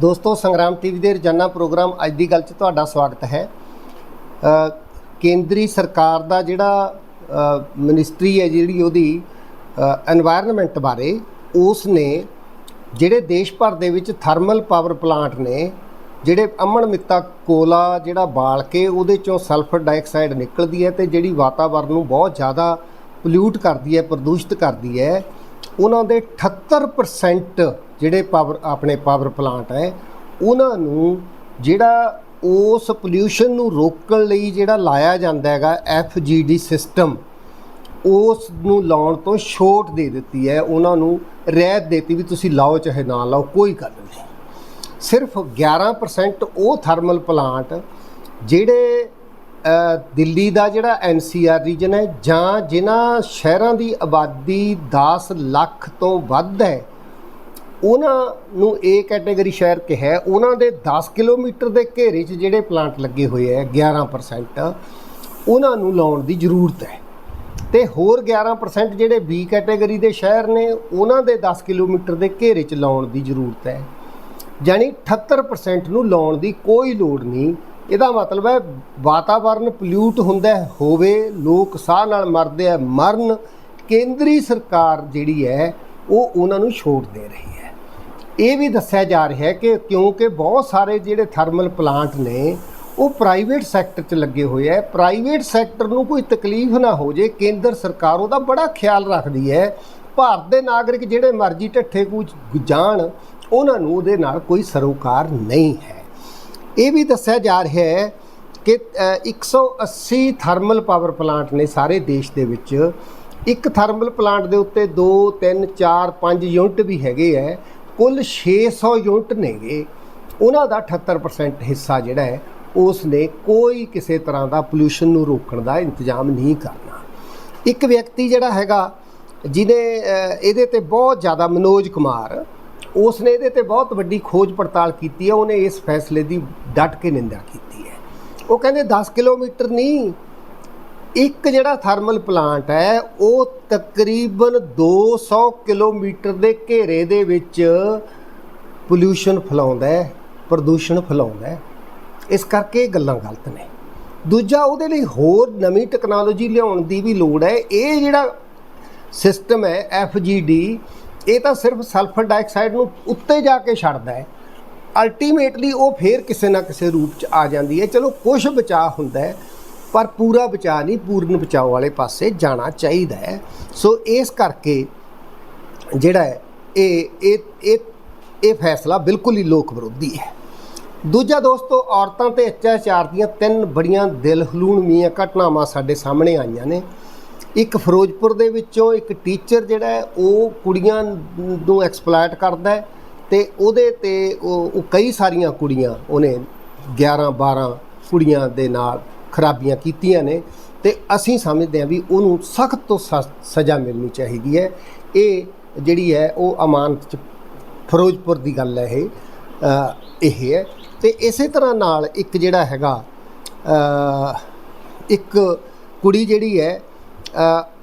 ਦੋਸਤੋ, ਸੰਗਰਾਮ ਟੀਵੀ ਦੇ ਰੋਜ਼ਾਨਾ ਪ੍ਰੋਗਰਾਮ ਅੱਜ ਦੀ ਗੱਲ 'ਚ ਤੁਹਾਡਾ ਸਵਾਗਤ ਹੈ। ਕੇਂਦਰੀ ਸਰਕਾਰ ਦਾ ਜਿਹੜਾ ਮਿਨਿਸਟਰੀ ਹੈ ਜਿਹੜੀ ਉਹਦੀ এনवायरमेंट ਬਾਰੇ, ਉਸ ਨੇ ਜਿਹੜੇ ਦੇਸ਼ ਭਰ ਦੇ ਵਿੱਚ ਥਰਮਲ ਪਾਵਰ ਪਲਾਂਟ ਨੇ, ਜਿਹੜੇ ਅਮਣ ਮਿੱਤਾ ਕੋਲਾ ਜਿਹੜਾ ਬਾਲ ਕੇ, ਉਹਦੇ ਚੋਂ ਸਲਫਰ ਡਾਈਆਕਸਾਈਡ ਨਿਕਲਦੀ ਹੈ ਤੇ ਜਿਹੜੀ ਵਾਤਾਵਰਨ ਨੂੰ ਬਹੁਤ ਜ਼ਿਆਦਾ ਪੋਲਿਊਟ ਕਰਦੀ ਹੈ, ਪ੍ਰਦੂਸ਼ਿਤ ਕਰਦੀ ਹੈ, ਉਹਨਾਂ ਦੇ 78% ਜਿਹੜੇ ਪਾਵਰ ਆਪਣੇ ਪਾਵਰ ਪਲਾਂਟ ਹੈ, ਉਹਨਾਂ ਨੂੰ ਜਿਹੜਾ ਉਸ ਪੋਲਿਊਸ਼ਨ ਨੂੰ ਰੋਕਣ ਲਈ ਜਿਹੜਾ ਲਾਇਆ ਜਾਂਦਾ ਹੈਗਾ ਐਫਜੀਡੀ ਸਿਸਟਮ ਉਸ ਨੂੰ ਲਾਉਣ ਤੋਂ ਛੋਟ ਦੇ ਦਿੱਤੀ ਹੈ। ਉਹਨਾਂ ਨੂੰ ਰਿਆਇਤ ਦੇਤੀ ਵੀ ਤੁਸੀਂ ਲਾਓ ਚਾਹੇ ਨਾ ਲਾਓ, ਕੋਈ ਗੱਲ ਨਹੀਂ। ਸਿਰਫ 11% ਉਹ ਥਰਮਲ ਪਲਾਂਟ ਜਿਹੜੇ ਦਿੱਲੀ ਦਾ ਜਿਹੜਾ ਐਨਸੀਆਰ ਰੀਜਨ ਹੈ ਜਾਂ ਜਿਨ੍ਹਾਂ ਸ਼ਹਿਰਾਂ ਦੀ ਆਬਾਦੀ 10 ਲੱਖ ਤੋਂ ਵੱਧ ਹੈ ਉਹਨਾਂ ਨੂੰ ਏ ਕੈਟਾਗਰੀ ਸ਼ਹਿਰ ਕਿਹਾ ਉਹਨਾਂ ਦੇ 10 ਕਿਲੋਮੀਟਰ ਦੇ ਘੇਰੇ 'ਚ ਜਿਹੜੇ ਪਲਾਂਟ ਲੱਗੇ ਹੋਏ ਹੈ 11% ਉਹਨਾਂ ਨੂੰ ਲਾਉਣ ਦੀ ਜ਼ਰੂਰਤ ਹੈ। ਤੇ ਹੋਰ 11% ਜਿਹੜੇ ਬੀ ਕੈਟਾਗਰੀ ਦੇ ਸ਼ਹਿਰ ਨੇ, ਉਹਨਾਂ ਦੇ 10 ਕਿਲੋਮੀਟਰ ਦੇ ਘੇਰੇ 'ਚ ਲਾਉਣ ਦੀ ਜ਼ਰੂਰਤ ਹੈ। ਯਾਨੀ 78% ਨੂੰ ਲਾਉਣ ਦੀ ਕੋਈ ਲੋੜ ਨਹੀਂ। ਇਹਦਾ ਮਤਲਬ ਹੈ ਵਾਤਾਵਰਨ ਪੋਲਿਊਟ ਹੁੰਦਾ ਹੋਵੇ, ਲੋਕ ਸਾਹ ਨਾਲ ਮਰਦੇ ਆ ਮਰਨ, ਕੇਂਦਰੀ ਸਰਕਾਰ ਜਿਹੜੀ ਹੈ, ਉਹ ਉਹਨਾਂ ਨੂੰ ਛੋਟ ਦੇ ਰਹੀ ਹੈ। ਇਹ ਵੀ ਦੱਸਿਆ ਜਾ ਰਿਹਾ ਹੈ ਕਿ ਕਿਉਂਕਿ ਬਹੁਤ ਸਾਰੇ ਜਿਹੜੇ ਥਰਮਲ ਪਲਾਂਟ ਨੇ ਉਹ ਪ੍ਰਾਈਵੇਟ ਸੈਕਟਰ 'ਚ ਲੱਗੇ ਹੋਏ ਹੈ। ਪ੍ਰਾਈਵੇਟ ਸੈਕਟਰ ਨੂੰ ਕੋਈ ਤਕਲੀਫ ਨਾ ਹੋ ਜੇ ਕੇਂਦਰ ਸਰਕਾਰ ਉਹਦਾ ਬੜਾ ਖਿਆਲ ਰੱਖਦੀ ਹੈ। ਭਾਰਤ ਦੇ ਨਾਗਰਿਕ ਜਿਹੜੇ ਮਰਜ਼ੀ ਢੱਠੇ ਕੂਚ ਜਾਣ ਉਹਨਾਂ ਨੂੰ ਉਹਦੇ ਨਾਲ ਕੋਈ ਸਰੋਕਾਰ ਨਹੀਂ ਹੈ। ਇਹ ਵੀ ਦੱਸਿਆ ਜਾ ਰਿਹਾ ਹੈ ਕਿ ਅ, 180 ਥਰਮਲ ਪਾਵਰ ਪਲਾਂਟ ਨੇ ਸਾਰੇ ਦੇਸ਼ ਦੇ ਵਿੱਚ। ਇੱਕ ਥਰਮਲ ਪਲਾਂਟ ਦੇ ਉੱਤੇ 2 3 4 5 ਯੂਨਿਟ ਵੀ ਹੈਗੇ ਹੈ। ਕੁੱਲ 600 ਯੂਨਿਟ ਨੇਗੇ। ਉਹਨਾਂ ਦਾ 78% ਹਿੱਸਾ ਜਿਹੜਾ ਹੈ ਉਸ ਨੇ ਕੋਈ ਕਿਸੇ ਤਰ੍ਹਾਂ ਦਾ ਪੋਲੂਸ਼ਨ ਨੂੰ ਰੋਕਣ ਦਾ ਇੰਤਜ਼ਾਮ ਨਹੀਂ ਕਰਨਾ। ਇੱਕ ਵਿਅਕਤੀ ਜਿਹੜਾ ਹੈਗਾ, ਜਿਹਨੇ ਇਹਦੇ ਤੇ ਬਹੁਤ ਜ਼ਿਆਦਾ ਮਨੋਜ ਕੁਮਾਰ ਉਸ ਨੇ ਇਹਦੇ ਤੇ ਬਹੁਤ ਵੱਡੀ ਖੋਜ ਪੜਤਾਲ ਕੀਤੀ ਹੈ, ਉਹਨੇ ਇਸ ਫੈਸਲੇ ਦੀ ਡਟ ਕੇ ਨਿੰਦਾ ਕੀਤੀ ਹੈ। ਉਹ ਕਹਿੰਦੇ 10 ਕਿਲੋਮੀਟਰ ਨਹੀਂ ਇੱਕ ਜਿਹੜਾ ਥਰਮਲ ਪਲਾਂਟ ਹੈ, ਉਹ ਤਕਰੀਬਨ 200 ਕਿਲੋਮੀਟਰ ਦੇ ਘੇਰੇ ਦੇ ਵਿੱਚ ਪੋਲੂਸ਼ਨ ਫੈਲਾਉਂਦਾ ਹੈ, ਪ੍ਰਦੂਸ਼ਣ ਫੈਲਾਉਂਦਾ ਹੈ। ਇਸ ਕਰਕੇ ਇਹ ਗੱਲਾਂ ਗਲਤ ਨੇ। ਦੂਜਾ, ਉਹਦੇ ਲਈ ਹੋਰ ਨਵੀਂ ਟੈਕਨੋਲੋਜੀ ਲਿਆਉਣ ਦੀ ਵੀ ਲੋੜ ਹੈ। ਇਹ ਜਿਹੜਾ ਸਿਸਟਮ ਹੈ ਐਫਜੀਡੀ ਇਹ ਤਾਂ ਸਿਰਫ ਸਲਫਰ ਡਾਈਆਕਸਾਈਡ ਨੂੰ ਉੱਤੇ ਜਾ ਕੇ ਛੱਡਦਾ ਹੈ। ਅਲਟੀਮੇਟਲੀ ਉਹ ਫੇਰ ਕਿਸੇ ਨਾ ਕਿਸੇ ਰੂਪ ਚ ਆ ਜਾਂਦੀ ਹੈ। ਚਲੋ ਕੁਝ ਬਚਾਅ ਹੁੰਦਾ ਹੈ। ਪਰ ਪੂਰਾ ਬਚਾਅ ਨਹੀਂ, ਪੂਰਨ ਬਚਾਓ ਵਾਲੇ ਪਾਸੇ ਜਾਣਾ ਚਾਹੀਦਾ ਹੈ। ਸੋ ਇਸ ਕਰਕੇ ਜਿਹੜਾ ਹੈ, ਇਹ ਇਹ ਇਹ ਇਹ ਫੈਸਲਾ ਬਿਲਕੁਲ ਹੀ ਲੋਕ ਵਿਰੋਧੀ ਹੈ। ਦੂਜਾ ਦੋਸਤੋ, ਔਰਤਾਂ ਤੇ ਅਤਿਆਚਾਰ ਦੀਆਂ ਤਿੰਨ ਬੜੀਆਂ ਦਿਲ ਹਲੂਣਵੀਆਂ ਘਟਨਾਵਾਂ ਸਾਡੇ ਸਾਹਮਣੇ ਆਈਆਂ ਨੇ। ਇੱਕ ਫਿਰੋਜ਼ਪੁਰ ਦੇ ਵਿੱਚੋਂ ਇੱਕ ਟੀਚਰ ਜਿਹੜਾ ਹੈ, ਉਹ ਕੁੜੀਆਂ ਨੂੰ ਐਕਸਪਲੋਇਟ ਕਰਦਾ ਹੈ ਤੇ ਉਹਦੇ ਤੇ ਉਹ ਕਈ ਸਾਰੀਆਂ ਕੁੜੀਆਂ, ਉਹਨੇ 11 12 ਕੁੜੀਆਂ ਦੇ ਨਾਲ ਖਰਾਬੀਆਂ ਕੀਤੀਆਂ ਨੇ ਤੇ ਅਸੀਂ ਸਮਝਦੇ ਹਾਂ ਵੀ ਉਹਨੂੰ ਸਖਤ ਤੋਂ ਸਖਤ ਸਜ਼ਾ ਮਿਲਣੀ ਚਾਹੀਦੀ ਹੈ। ਇਹ ਜਿਹੜੀ ਹੈ, ਉਹ ਅਮਾਨਤ ਚ ਫਿਰੋਜ਼ਪੁਰ ਦੀ ਗੱਲ ਹੈ ਇਹ ਇਹ ਹੈ। ਤੇ ਇਸੇ ਤਰ੍ਹਾਂ ਨਾਲ ਇੱਕ ਜਿਹੜਾ ਹੈਗਾ ਇੱਕ ਕੁੜੀ ਜਿਹੜੀ ਹੈ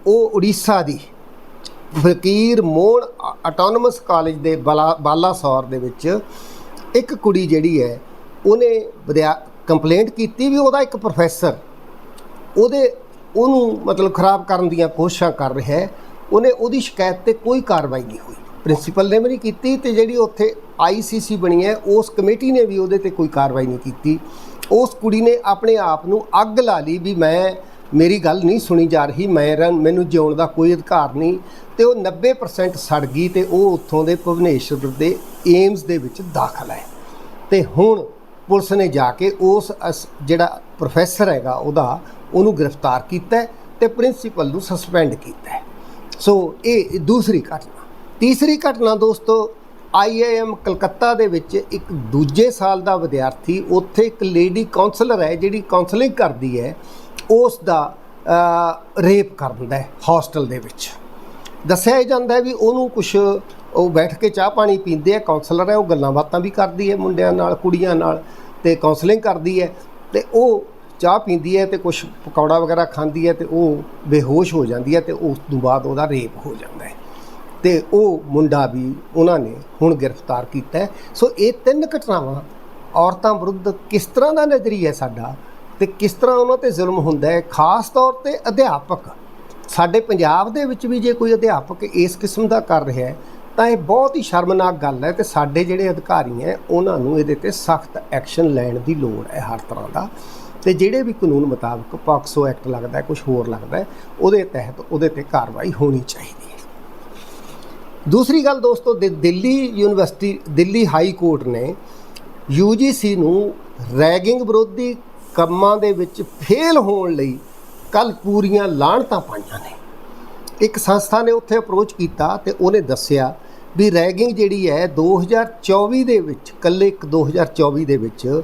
ਉਹ ਉੜੀਸਾ ਦੀ ਫਕੀਰ ਮੋਹਨ ਆਟੋਨਮਸ ਕਾਲਜ ਦੇ ਬਾਲਾ, ਬਾਲਾਸੌਰ ਦੇ ਵਿੱਚ ਇੱਕ ਕੁੜੀ ਜਿਹੜੀ ਹੈ, ਉਹਨੇ ਵਿਦਿਆ ਕੰਪਲੇਂਟ ਕੀਤੀ ਵੀ ਉਹਦਾ ਇੱਕ ਪ੍ਰੋਫੈਸਰ ਉਹਦੇ, ਉਹਨੂੰ ਮਤਲਬ ਖਰਾਬ ਕਰਨ ਦੀਆਂ ਕੋਸ਼ਿਸ਼ਾਂ ਕਰ ਰਿਹਾ ਹੈ, ਉਹਨੇ ਉਹਦੀ ਸ਼ਿਕਾਇਤ ਤੇ ਕੋਈ ਕਾਰਵਾਈ ਨਹੀਂ ਹੋਈ। ਪ੍ਰਿੰਸੀਪਲ ਨੇ ਵੀ ਨਹੀਂ ਕੀਤੀ ਤੇ ਜਿਹੜੀ ਉੱਥੇ ਆਈਸੀਸੀ ਬਣੀ ਹੈ, ਉਸ ਕਮੇਟੀ ਨੇ ਵੀ ਉਹਦੇ ਤੇ ਕੋਈ ਕਾਰਵਾਈ ਨਹੀਂ ਕੀਤੀ। ਉਸ ਕੁੜੀ ਨੇ ਆਪਣੇ ਆਪ ਨੂੰ ਅੱਗ ਲਾ ਲਈ ਵੀ ਮੈਂ, ਮੇਰੀ ਗੱਲ ਨਹੀਂ ਸੁਣੀ ਜਾ ਰਹੀ, ਮੈਂ ਰਨ- ਮੈਨੂੰ ਜਿਉਣ ਦਾ ਕੋਈ ਅਧਿਕਾਰ ਨਹੀਂ ਤੇ ਉਹ 90% ਸੜ ਗਈ ਤੇ ਉਹ ਉੱਥੋਂ ਦੇ ਭੁਵਨੇਸ਼ਵਰ ਦੇ ਏਮਸ ਦੇ ਵਿੱਚ ਦਾਖਲ ਹੈ। ਤੇ ਹੁਣ ਪੁਲਿਸ ਨੇ ਜਾ ਕੇ ਉਸ ਅਸ- ਜਿਹੜਾ ਪ੍ਰੋਫੈਸਰ ਹੈਗਾ ਉਹਦਾ, ਉਹਨੂੰ ਗ੍ਰਿਫਤਾਰ ਕੀਤਾ ਹੈ ਤੇ ਪ੍ਰਿੰਸੀਪਲ ਨੂੰ ਸਸਪੈਂਡ ਕੀਤਾ ਸੋ ਇਹ ਦੂਸਰੀ ਘਟਨਾ। ਤੀਸਰੀ ਘਟਨਾ ਦੋਸਤੋ ਆਈਆਈਐਮ ਕਲਕੱਤਾ ਦੇ ਵਿੱਚ ਇੱਕ ਦੂਜੇ ਸਾਲ ਦਾ ਵਿਦਿਆਰਥੀ, ਉੱਥੇ ਇੱਕ ਲੇਡੀ ਕਾਉਂਸਲਰ ਹੈ ਜਿਹੜੀ ਕਾਉਂਸਲਿੰਗ ਕਰਦੀ ਹੈ, ਉਸ ਦਾ ਰੇਪ ਕਰ ਦਿੰਦਾ ਹੈ ਹੌਸਟਲ ਦੇ ਵਿੱਚ। ਦੱਸਿਆ ਜਾਂਦਾ ਵੀ ਉਹਨੂੰ ਕੁਝ ਉਹ ਬੈਠ ਕੇ ਚਾਹ ਪਾਣੀ ਪੀਂਦੇ ਆ ਕਾਉਂਸਲਰ ਹੈ, ਉਹ ਗੱਲਾਂ ਬਾਤਾਂ ਵੀ ਕਰਦੀ ਹੈ ਮੁੰਡਿਆਂ ਨਾਲ, ਕੁੜੀਆਂ ਨਾਲ ਤੇ ਕਾਉਂਸਲਿੰਗ ਕਰਦੀ ਹੈ ਤੇ ਉਹ ਚਾਹ ਪੀਂਦੀ ਹੈ ਤੇ ਕੁਝ ਪਕੌੜਾ ਵਗੈਰਾ ਖਾਂਦੀ ਹੈ ਤੇ ਉਹ ਬੇਹੋਸ਼ ਹੋ ਜਾਂਦੀ ਹੈ ਤੇ ਉਸ ਤੋਂ ਬਾਅਦ ਉਹਦਾ ਰੇਪ ਹੋ ਜਾਂਦਾ ਹੈ। ਤੇ ਉਹ ਮੁੰਡਾ ਵੀ ਉਹਨਾਂ ਨੇ ਹੁਣ ਗ੍ਰਿਫਤਾਰ ਕੀਤਾ ਸੋ ਇਹ ਤਿੰਨ ਘਟਨਾਵਾਂ ਔਰਤਾਂ ਵਿਰੁੱਧ ਕਿਸ ਤਰ੍ਹਾਂ ਦਾ ਨਜ਼ਰੀਆ ਸਾਡਾ ਤੇ ਕਿਸ ਤਰ੍ਹਾਂ ਉਹਨਾਂ ਤੇ ਜ਼ੁਲਮ ਹੁੰਦਾ ਹੈ, ਖਾਸ ਤੌਰ ਤੇ ਅਧਿਆਪਕ। ਸਾਡੇ ਪੰਜਾਬ ਦੇ ਵਿੱਚ ਵੀ ਜੇ ਕੋਈ ਅਧਿਆਪਕ ਇਸ ਕਿਸਮ ਦਾ ਕਰ ਰਿਹਾ ਹੈ ਤਾਂ ਇਹ ਬਹੁਤ ਹੀ ਸ਼ਰਮਨਾਕ ਗੱਲ ਹੈ ਤੇ ਸਾਡੇ ਜਿਹੜੇ ਅਧਿਕਾਰੀ ਹੈ, ਉਹਨਾਂ ਨੂੰ ਇਹਦੇ ਤੇ ਸਖਤ ਐਕਸ਼ਨ ਲੈਣ ਦੀ ਲੋੜ ਹੈ ਹਰ ਤਰ੍ਹਾਂ ਦਾ। ਤੇ ਜਿਹੜੇ ਵੀ ਕਾਨੂੰਨ ਮੁਤਾਬਕ ਪਾਕਸੋ ਐਕਟ ਲੱਗਦਾ ਹੈ ਕੁਝ ਹੋਰ ਲੱਗਦਾ ਉਹਦੇ ਤਹਿਤ ਉਹਦੇ ਤੇ ਕਾਰਵਾਈ ਹੋਣੀ ਚਾਹੀਦੀ ਹੈ। ਦੂਸਰੀ ਗੱਲ ਦੋਸਤੋ, ਦਿ- Delhi university, Delhi high court ਨੇ UGC ਨੂੰ ਰੈਗਿੰਗ ਵਿਰੋਧੀ ਕੰਮਾਂ ਦੇ ਵਿੱਚ ਫੇਲ ਹੋਣ ਲਈ ਕੱਲ ਪੂਰੀਆਂ ਲਾਹਣਤਾਂ ਪਾਈਆਂ ਨੇ। ਇੱਕ ਸੰਸਥਾ ਨੇ ਉੱਥੇ ਅਪਰੋਚ ਕੀਤਾ ਤੇ ਉਹਨੇ ਦੱਸਿਆ ਵੀ ਰੈਗਿੰਗ ਜਿਹੜੀ ਹੈ 2024 ਦੇ ਵਿੱਚ ਕੱਲੇ ਇੱਕ 2024 ਦੇ ਵਿੱਚ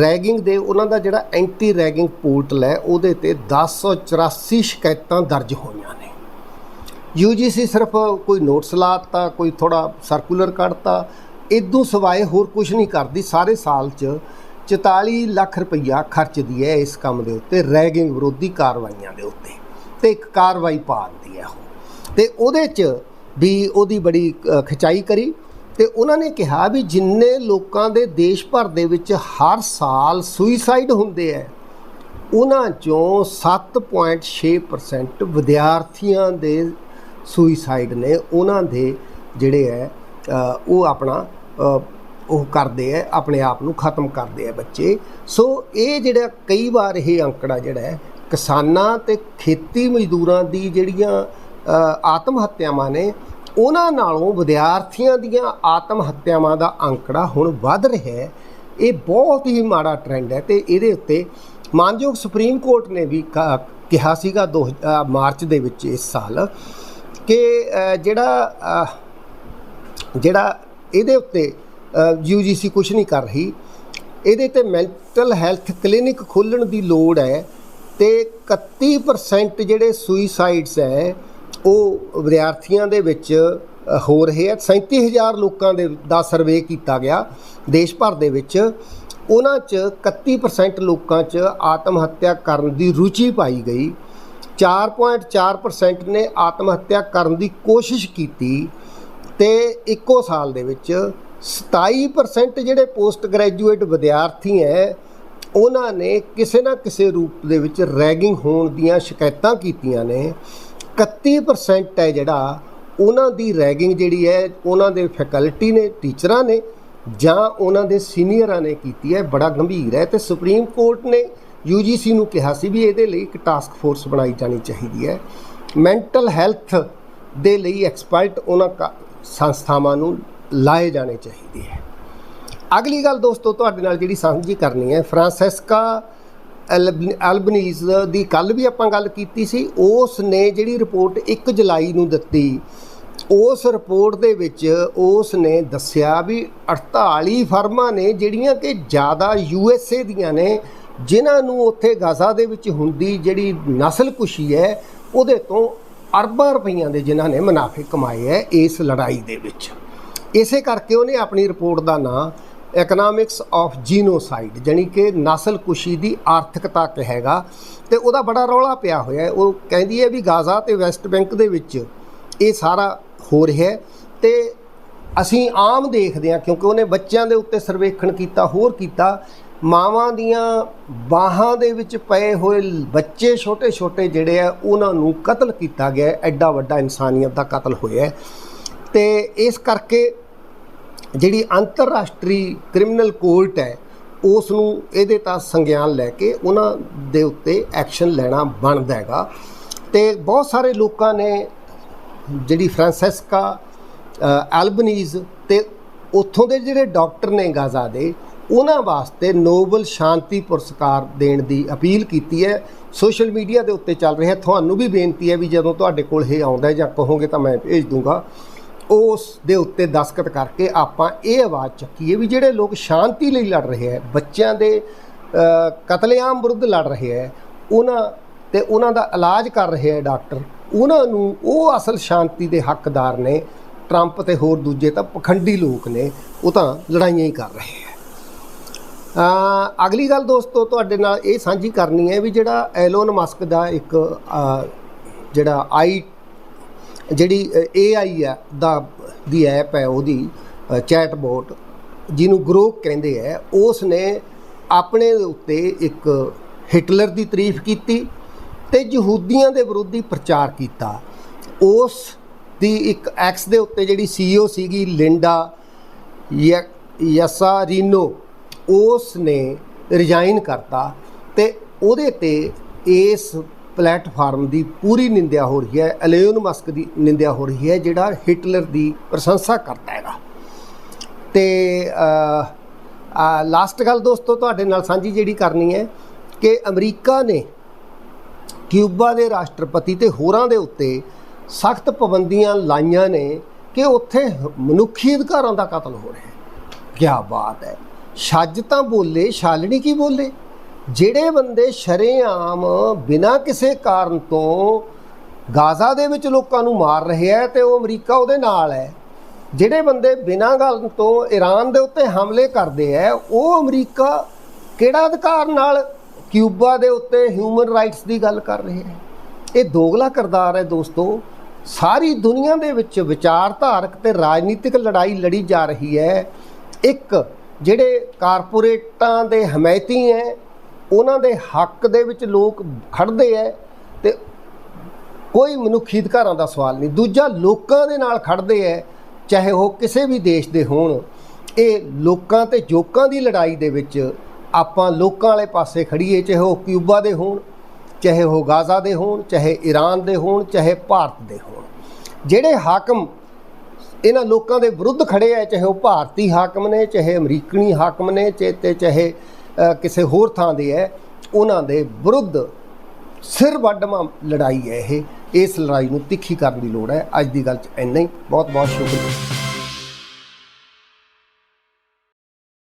ਰੈਗਿੰਗ ਦੇ ਉਹਨਾਂ ਦਾ ਜਿਹੜਾ ਐਂਟੀ ਰੈਗਿੰਗ ਪੋਰਟਲ ਹੈ, ਉਹਦੇ ਤੇ 1084 ਸ਼ਿਕਾਇਤਾਂ ਦਰਜ ਹੋਈਆਂ ਨੇ। UGC ਸਿਰਫ ਕੋਈ ਨੋਟਿਸ ਲਾਤਾ, ਕੋਈ ਥੋੜਾ ਸਰਕੂਲਰ ਕੱਢਤਾ ਇਦੋਂ ਸਿਵਾਏ ਹੋਰ ਕੁਝ ਨਹੀਂ ਕਰਦੀ, ਸਾਰੇ ਸਾਲ 'ਚ 44 ਲੱਖ ਰੁਪਈਆ ਖਰਚਦੀ ਹੈ ਇਸ ਕੰਮ ਦੇ ਉੱਤੇ, ਰੈਗਿੰਗ ਵਿਰੋਧੀ ਕਾਰਵਾਈਆਂ ਦੇ ਉੱਤੇ। ਤੇ ਇੱਕ ਕਾਰਵਾਈ ਪਾਉਂਦੀ ਹੈ ਉਹ। ਤੇ ਉਹਦੇ 'ਚ ਵੀ ਉਹਦੀ ਬੜੀ ਖਿਚਾਈ ਕਰੀ ਤੇ ਉਹਨਾਂ ਨੇ ਕਿਹਾ ਵੀ ਜਿੰਨੇ ਲੋਕਾਂ ਦੇ ਦੇਸ਼ ਭਰ ਦੇ ਵਿੱਚ ਹਰ ਸਾਲ ਸੁਈਸਾਈਡ ਹੁੰਦੇ ਹੈ ਉਹਨਾਂ ਚੋਂ 7.6% ਵਿਦਿਆਰਥੀਆਂ ਦੇ ਸੁਈਸਾਈਡ ਨੇ ਉਹਨਾਂ ਦੇ ਜਿਹੜੇ ਹੈ ਉਹ ਆਪਣਾ ਉਹ ਕਰਦੇ ਹੈ ਆਪਣੇ ਆਪ ਨੂੰ ਖਤਮ ਕਰਦੇ ਹੈ ਬੱਚੇ। ਸੋ ਇਹ ਜਿਹੜਾ ਕਈ ਵਾਰ ਇਹ ਅੰਕੜਾ ਜਿਹੜਾ ਕਿਸਾਨਾਂ ਤੇ ਖੇਤੀ ਮਜ਼ਦੂਰਾਂ ਦੀ ਜਿਹੜੀਆਂ ਆਤਮ ਹੱਤਿਆਵਾਂ ਨੇ ਉਹਨਾਂ ਨਾਲੋਂ ਵਿਦਿਆਰਥੀਆਂ ਦੀਆਂ ਆਤਮ ਹੱਤਿਆਵਾਂ ਦਾ ਅੰਕੜਾ ਹੁਣ ਵੱਧ ਰਿਹਾ ਹੈ। ਇਹ ਬਹੁਤ ਹੀ ਮਾੜਾ ਟ੍ਰੈਂਡ ਹੈ ਤੇ ਇਹਦੇ ਉੱਤੇ ਮਾਨਯੋਗ ਸੁਪਰੀਮ ਕੋਰਟ ਨੇ ਵੀ ਕ- ਕਿਹਾ ਸੀਗਾ ਦੋ ਅ, ਮਾਰਚ ਦੇ ਵਿੱਚ ਇਸ ਸਾਲ ਕਿ ਜਿਹੜਾ ਜਿਹੜਾ ਇਹਦੇ ਉੱਤੇ ਯੂਜੀਸੀ ਕੁਝ ਨਹੀਂ ਕਰ ਰਹੀ ਇਹਦੇ ਤੇ ਮੈਂਟਲ ਹੈਲਥ ਕਲੀਨਿਕ ਖੋਲਣ ਦੀ ਲੋੜ ਹੈ ਤੇ 31% ਜਿਹੜੇ ਸੁਈਸਾਈਡਸ ਹੈ ਉਹ ਵਿਦਿਆਰਥੀਆਂ ਦੇ ਵਿੱਚ ਹੋ ਰਹੇ ਆ। 37000 ਲੋਕਾਂ ਦੇ, ਦਾ ਸਰਵੇ ਕੀਤਾ ਗਿਆ ਦੇਸ਼ ਭਰ ਦੇ ਵਿੱਚ। ਉਹਨਾਂ 'ਚ 31% ਲੋਕਾਂ 'ਚ ਆਤਮ ਹੱਤਿਆ ਕਰਨ ਦੀ ਰੁਚੀ ਪਾਈ ਗਈ। 4.4% ਨੇ ਆਤਮ ਹੱਤਿਆ ਕਰਨ ਦੀ ਕੋਸ਼ਿਸ਼ ਕੀਤੀ। ਤੇ ਇੱਕੋ ਸਾਲ ਦੇ ਵਿੱਚ 27% ਜਿਹੜੇ ਪੋਸਟ ਗ੍ਰੈਜੂਏਟ ਵਿਦਿਆਰਥੀ ਹੈ ਉਹਨਾਂ ਨੇ ਕਿਸੇ ਨਾ ਕਿਸੇ ਰੂਪ ਦੇ ਵਿੱਚ ਰੈਗਿੰਗ ਹੋਣ ਦੀਆਂ ਸ਼ਿਕਾਇਤਾਂ ਕੀਤੀਆਂ ਨੇ। 31% ਹੈ ਜਿਹੜਾ ਉਹਨਾਂ ਦੀ ਰੈਗਿੰਗ ਜਿਹੜੀ ਹੈ, ਉਹਨਾਂ ਦੇ ਫੈਕਲਟੀ ਨੇ ਟੀਚਰਾਂ ਨੇ ਜਾਂ ਉਹਨਾਂ ਦੇ ਸੀਨੀਅਰਾਂ ਨੇ ਕੀਤੀ ਹੈ, ਬੜਾ ਗੰਭੀਰ ਹੈ। ਤੇ ਸੁਪਰੀਮ ਕੋਰਟ ਨੇ UGC ਨੂੰ ਕਿਹਾ ਸੀ ਵੀ ਇਹਦੇ ਲਈ ਇੱਕ ਟਾਸਕ ਫੋਰਸ ਬਣਾਈ ਜਾਣੀ ਚਾਹੀਦੀ ਹੈ। ਮੈਂਟਲ ਹੈਲਥ ਦੇ ਲਈ ਐਕਸਪਰਟ ਉਹਨਾਂ ਕਾ- ਸੰਸਥਾਵਾਂ ਨੂੰ ਲਾਏ ਜਾਣੇ ਚਾਹੀਦੇ ਹੈ। ਅਗਲੀ ਗੱਲ ਦੋਸਤੋ, ਤੁਹਾਡੇ ਨਾਲ ਜਿਹੜੀ ਸਾਂਝੀ ਕਰਨੀ ਹੈ ਫਰਾਂਸੈਸਕਾ ਐਲਬਨੀਜ਼ ਦੀ ਕੱਲ ਵੀ ਆਪਾਂ ਗੱਲ ਕੀਤੀ ਸੀ ਉਸ ਨੇ ਜਿਹੜੀ ਰਿਪੋਰਟ 1 ਜੁਲਾਈ ਨੂੰ ਦਿੱਤੀ, ਉਸ ਰਿਪੋਰਟ ਦੇ ਵਿੱਚ ਉਸ ਨੇ ਦੱਸਿਆ ਵੀ 48 ਫਰਮਾਂ ਨੇ ਜਿਹੜੀਆਂ ਕਿ ਜ਼ਿਆਦਾ ਯੂਐਸਏ ਦੀਆਂ ਨੇ, ਜਿਨ੍ਹਾਂ ਨੂੰ ਉੱਥੇ ਗਾਜ਼ਾ ਦੇ ਵਿੱਚ ਹੁੰਦੀ ਜਿਹੜੀ ਨਸਲਕੁਸ਼ੀ ਹੈ, ਉਹਦੇ ਤੋਂ ਅਰਬਾਂ ਰੁਪਈਆਂ ਦੇ ਜਿਨ੍ਹਾਂ ਨੇ ਮੁਨਾਫੇ ਕਮਾਏ ਹੈ ਇਸ ਲੜਾਈ ਦੇ ਵਿੱਚ। ਇਸੇ ਕਰਕੇ ਉਹਨੇ ਆਪਣੀ ਰਿਪੋਰਟ ਦਾ ਨਾਂ ਇਕਨੋਮਿਕਸ ਆਫ ਜੀਨੋਸਾਈਡ ਜਾਣੀ ਕਿ ਨਸਲਕੁਸ਼ੀ ਦੀ ਆਰਥਿਕਤਾ ਕਹੇਗਾ, ਤੇ ਉਹਦਾ ਬੜਾ ਰੌਲਾ ਪਿਆ ਹੋਇਆ ਉਹ ਕਹਿੰਦੀ ਹੈ ਵੀ ਗਾਜ਼ਾ ਤੇ ਵੈਸਟ ਬੈਂਕ ਦੇ ਵਿੱਚ ਇਹ ਸਾਰਾ ਹੋ ਰਿਹਾ ਹੈ ਤੇ ਅਸੀਂ ਆਮ ਦੇਖਦੇ ਹਾਂ, ਕਿਉਂਕਿ ਉਹਨੇ ਬੱਚਿਆਂ ਦੇ ਉੱਤੇ ਸਰਵੇਖਣ ਕੀਤਾ, ਹੋਰ ਕੀਤਾ। ਮਾਵਾਂ ਦੀਆਂ ਬਾਹਾਂ ਦੇ ਵਿੱਚ ਪਏ ਹੋਏ ਬੱਚੇ ਛੋਟੇ ਛੋਟੇ ਜਿਹੜੇ ਆ, ਉਹਨਾਂ ਨੂੰ ਕਤਲ ਕੀਤਾ ਗਿਆ ਐਡਾ ਵੱਡਾ ਇਨਸਾਨੀਅਤ ਦਾ ਕਤਲ ਹੋਇਆ ਹੈ। ਤੇ ਇਸ ਕਰਕੇ ਜਿਹੜੀ ਅੰਤਰਰਾਸ਼ਟਰੀ ਕ੍ਰਿਮੀਨਲ ਕੋਰਟ ਹੈ ਉਸ ਨੂੰ ਇਹਦੇ ਤਾਂ ਸੰਗਿਆਨ ਲੈ ਕੇ ਉਹਨਾਂ ਦੇ ਉੱਤੇ ਐਕਸ਼ਨ ਲੈਣਾ ਬਣਦਾ ਹੈਗਾ। ਤੇ ਬਹੁਤ ਸਾਰੇ ਲੋਕਾਂ ਨੇ ਜਿਹੜੀ ਫਰਾਂਸਿਸਕਾ ਐਲਬਨੀਜ਼ ਤੇ ਉੱਥੋਂ ਦੇ ਜਿਹੜੇ ਡਾਕਟਰ ਨੇ ਗਾਜ਼ਾ ਦੇ, ਉਹਨਾਂ ਵਾਸਤੇ ਨੋਬਲ ਸ਼ਾਂਤੀ ਪੁਰਸਕਾਰ ਦੇਣ ਦੀ ਅਪੀਲ ਕੀਤੀ ਹੈ। ਸੋਸ਼ਲ ਮੀਡੀਆ ਦੇ ਉੱਤੇ ਚੱਲ ਰਿਹਾ, ਤੁਹਾਨੂੰ ਵੀ ਬੇਨਤੀ ਹੈ ਵੀ ਜਦੋਂ ਤੁਹਾਡੇ ਕੋਲ ਇਹ ਆਉਂਦਾ ਜਾਂ ਕਹੋਗੇ ਤਾਂ ਮੈਂ ਭੇਜ ਦੂੰਗਾ। ਉਸ ਦੇ ਉੱਤੇ ਦਸਖਤ ਕਰਕੇ ਆਪਾਂ ਇਹ ਆਵਾਜ਼ ਚੱਕੀਏ ਵੀ ਜਿਹੜੇ ਲੋਕ ਸ਼ਾਂਤੀ ਲਈ ਲੜ ਰਹੇ ਹੈ, ਬੱਚਿਆਂ ਦੇ ਕਤਲੇਆਮ ਵਿਰੁੱਧ ਲੜ ਰਹੇ ਹੈ, ਉਹਨਾਂ ਤੇ ਉਹਨਾਂ ਦਾ ਇਲਾਜ ਕਰ ਰਹੇ ਹੈ ਡਾਕਟਰ, ਉਹਨਾਂ ਨੂੰ ਉਹ ਅਸਲ ਸ਼ਾਂਤੀ ਦੇ ਹੱਕਦਾਰ ਨੇ, ਟਰੰਪ ਤੇ ਹੋਰ ਦੂਜੇ ਤਾਂ ਪਖੰਡੀ ਲੋਕ ਨੇ, ਉਹ ਤਾਂ ਲੜਾਈਆਂ ਹੀ ਕਰ ਰਹੇ ਹੈ। ਅਗਲੀ ਗੱਲ ਦੋਸਤੋ, ਤੁਹਾਡੇ ਨਾਲ ਇਹ ਸਾਂਝੀ ਕਰਨੀ ਹੈ ਵੀ ਜਿਹੜਾ ਐਲੋਨ ਮਸਕ ਦਾ ਇੱਕ ਜਿਹੜਾ ਆਈ ਜਿਹੜੀ AI ਆ, ਦਾ ਦੀ ਐਪ ਹੈ ਉਹਦੀ ਚੈਟਬੋਟ ਜਿਹਨੂੰ ਗਰੋਕ ਕਹਿੰਦੇ ਆ ਉਸ ਨੇ ਆਪਣੇ ਉੱਤੇ ਇੱਕ ਹਿਟਲਰ ਦੀ ਤਾਰੀਫ ਕੀਤੀ ਤੇ ਯਹੂਦੀਆਂ ਦੇ ਵਿਰੋਧੀ ਪ੍ਰਚਾਰ ਕੀਤਾ। ਉਸ ਦੀ ਇੱਕ ਐਕਸ ਦੇ ਉੱਤੇ ਜਿਹੜੀ ਸੀਈਓ ਸੀਗੀ ਲਿੰਡਾ ਯਸਾਰੀਨੋ ਉਸ ਨੇ ਰਿਜ਼ਾਈਨ ਕਰਤਾ ਤੇ ਉਹਦੇ ਤੇ ਇਸ ਪਲੇਟਫਾਰਮ ਦੀ ਪੂਰੀ ਨਿੰਦਿਆ ਹੋ ਰਹੀ ਹੈ ਐਲੋਨ ਮਸਕ ਦੀ ਨਿੰਦਿਆ ਹੋ ਰਹੀ ਹੈ, ਜਿਹੜਾ ਹਿਟਲਰ ਦੀ ਪ੍ਰਸ਼ੰਸਾ ਕਰਦਾ ਹੈਗਾ। ਤੇ ਲਾਸਟ ਗੱਲ ਦੋਸਤੋ, ਤੁਹਾਡੇ ਨਾਲ ਸਾਂਝੀ ਜਿਹੜੀ ਕਰਨੀ ਹੈ ਕਿ ਅਮਰੀਕਾ ਨੇ ਕਿਊਬਾ ਦੇ ਰਾਸ਼ਟਰਪਤੀ ਤੇ ਹੋਰਾਂ ਦੇ ਉੱਤੇ ਸਖਤ ਪਾਬੰਦੀਆਂ ਲਾਈਆਂ ਨੇ ਕਿ ਉੱਥੇ ਮਨੁੱਖੀ ਅਧਿਕਾਰਾਂ ਦਾ ਕਤਲ ਹੋ ਰਿਹਾ ਹੈ। ਕੀ ਬਾਤ ਹੈ। ਛੱਜ ਤਾਂ ਬੋਲੇ, ਛਾਲਣੀ ਕੀ ਬੋਲੇ? ਜਿਹੜੇ ਬੰਦੇ ਸ਼ਰੇਆਮ ਬਿਨਾਂ ਕਿਸੇ ਕਾਰਨ ਤੋਂ ਗਾਜ਼ਾ ਦੇ ਵਿੱਚ ਲੋਕਾਂ ਨੂੰ ਮਾਰ ਰਹੇ ਹੈ ਤੇ ਉਹ ਅਮਰੀਕਾ ਉਹਦੇ ਨਾਲ ਹੈ, ਜਿਹੜੇ ਬੰਦੇ ਬਿਨਾਂ ਗੱਲ ਤੋਂ ਈਰਾਨ ਦੇ ਉੱਤੇ ਹਮਲੇ ਕਰਦੇ ਹੈ ਉਹ ਅਮਰੀਕਾ ਕਿਹੜਾ ਅਧਿਕਾਰ ਨਾਲ ਕਿਊਬਾ ਦੇ ਉੱਤੇ ਹਿਊਮਨ ਰਾਈਟਸ ਦੀ ਗੱਲ ਕਰ ਰਹੇ ਹੈ ਇਹ ਦੋਗਲਾ ਕਿਰਦਾਰ ਹੈ ਦੋਸਤੋ। ਸਾਰੀ ਦੁਨੀਆ ਦੇ ਵਿੱਚ ਵਿਚਾਰਧਾਰਕ ਤੇ ਰਾਜਨੀਤਿਕ ਲੜਾਈ ਲੜੀ ਜਾ ਰਹੀ ਹੈ। ਇੱਕ, ਜਿਹੜੇ ਕਾਰਪੋਰੇਟਾਂ ਦੇ ਹਮਾਇਤੀ ਹੈ ਉਹਨਾਂ ਦੇ ਹੱਕ ਦੇ ਵਿੱਚ ਲੋਕ ਖੜਦੇ ਹੈ ਤੇ ਕੋਈ ਮਨੁੱਖੀ ਅਧਿਕਾਰਾਂ ਦਾ ਸਵਾਲ ਨਹੀਂ। ਦੂਜਾ, ਲੋਕਾਂ ਦੇ ਨਾਲ ਖੜਦੇ ਹੈ ਚਾਹੇ ਉਹ ਕਿਸੇ ਵੀ ਦੇਸ਼ ਦੇ ਹੋਣ, ਇਹ ਲੋਕਾਂ ਤੇ ਜੋਕਾਂ ਦੀ ਲੜਾਈ ਦੇ ਵਿੱਚ ਆਪਾਂ ਲੋਕਾਂ ਵਾਲੇ ਪਾਸੇ ਖੜੀਏ, ਚਾਹੇ ਉਹ ਕਿਊਬਾ ਦੇ ਹੋਣ, ਚਾਹੇ ਉਹ ਗਾਜ਼ਾ ਦੇ ਹੋਣ, ਚਾਹੇ ਈਰਾਨ ਦੇ ਹੋਣ, ਚਾਹੇ ਭਾਰਤ ਦੇ ਹੋਣ। ਜਿਹੜੇ ਹਾਕਮ ਇਹਨਾਂ ਲੋਕਾਂ ਦੇ ਵਿਰੁੱਧ ਖੜੇ ਆ ਚਾਹੇ ਉਹ ਭਾਰਤੀ ਹਾਕਮ ਨੇ, ਚਾਹੇ ਅਮਰੀਕਨੀ ਹਾਕਮ ਨੇ, ਚਾਹੇ ਚਾਹੇ ਕਿਸੇ ਹੋਰ ਥਾਂ ਦੇ ਹੈ, ਉਹਨਾਂ ਦੇ ਵਿਰੁੱਧ ਸਿਰ ਵੱਢਵਾਂ ਲੜਾਈ ਹੈ ਇਹ। ਇਸ ਲੜਾਈ ਨੂੰ ਤਿੱਖੀ ਕਰਨ ਦੀ ਲੋੜ ਹੈ। ਅੱਜ ਦੀ ਗੱਲ 'ਚ ਇੰਨਾ ਹੀ। ਬਹੁਤ ਬਹੁਤ ਸ਼ੁਕਰੀਆ।